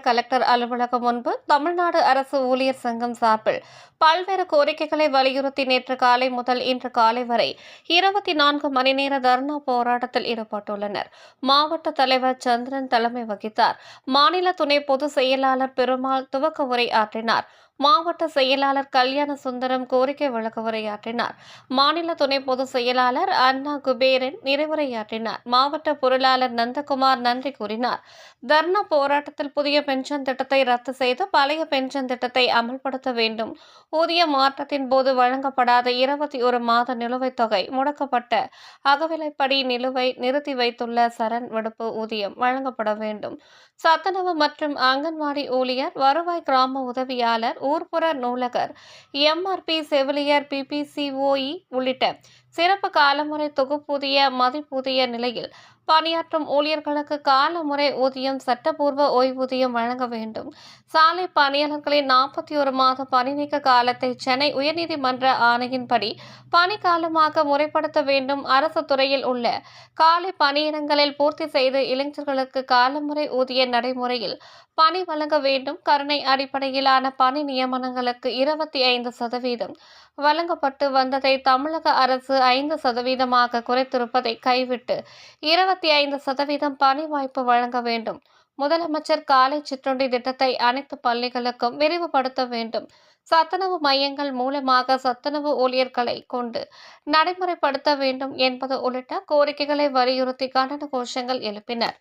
Collector அலுவலகம் முன்பு தமிழ்நாடு அரசு ஊழியர் சங்கம் சார்பில் பல்வேறு கோரிக்கைகளை வலியுறுத்தி நேற்று காலை முதல் இன்று காலை வரை இருபத்தி நான்கு மணி நேர தர்ணா போராட்டத்தில் ஈடுபட்டுள்ளனர். மாவட்ட தலைவர் சந்திரன் தலைமை வகித்தார். மாநில துணை பொதுச் செயலாளர் பெருமாள் துவக்க உரை ஆற்றினார். மாவட்ட செயலாளர் கல்யாண சுந்தரம் கோரிக்கை வழக்கு உரையாற்றினார். மாநில துணை பொதுச் செயலாளர் அண்ணா குபேரன் நிறைவுரையாற்றினார். மாவட்ட பொருளாளர் நந்தகுமார் நன்றி கூறினார். தர்ணா போராட்டத்தில் புதிய பென்ஷன் திட்டத்தை ரத்து செய்து பழைய பென்ஷன் திட்டத்தை அமல்படுத்த வேண்டும். ஊதிய மாற்றத்தின் போது வழங்கப்படாத இருபத்தி ஒரு மாத நிலுவைத் தொகை முடக்கப்பட்ட அகவிலைப்படி நிலுவை நிறுத்தி வைத்துள்ள சரண் விடுப்பு ஊதியம் வழங்கப்பட வேண்டும். சத்துணவு மற்றும் அங்கன்வாடி ஊழியர் வருவாய் கிராம உதவியாளர் ஊர்ப்புற நூலகர். எம்ஆர்பி செவிலியர் பிபிசிஓஇ உள்ளிட்ட சிறப்பு காலமுறை தொகுப்பூதிய மதிப்பூதிய நிலையில் பணியாற்றும் ஊழியர்களுக்கு காலமுறை ஊதியம் சட்டப்பூர்வ ஓய்வூதியம் வழங்க வேண்டும். சாலை பணியாளர்களின் நாற்பத்தி ஒரு மாத பணி நீக்க காலத்தை சென்னை உயர்நீதிமன்ற ஆணையின்படி பணிக்காலமாக முறைப்படுத்த வேண்டும் அரசு துறையில் உள்ள காலை பணியிடங்களில் பூர்த்தி செய்து இளைஞர்களுக்கு காலமுறை ஊதிய நடைமுறையில் பணி வழங்க வேண்டும். கருணை அடிப்படையிலான பணி நியமனங்களுக்கு இருபத்தி ஐந்து சதவீதம் வழங்கப்பட்டு வந்ததை தமிழக அரசு ஐந்து சதவீதமாக குறைத்திருப்பதை கைவிட்டு இருபத்தி ஐந்து சதவீதம் பணி வாய்ப்பு வழங்க வேண்டும். முதலமைச்சர் காலை சிற்றுண்டி திட்டத்தை அனைத்து பள்ளிகளுக்கும் விரிவுபடுத்த வேண்டும். சத்துணவு மையங்கள் மூலமாக சத்துணவு ஊழியர்களை கொண்டு நடைமுறைப்படுத்த வேண்டும் என்பது உள்ளிட்ட கோரிக்கைகளை வலியுறுத்தி கண்டன கோஷங்கள் எழுப்பினர்.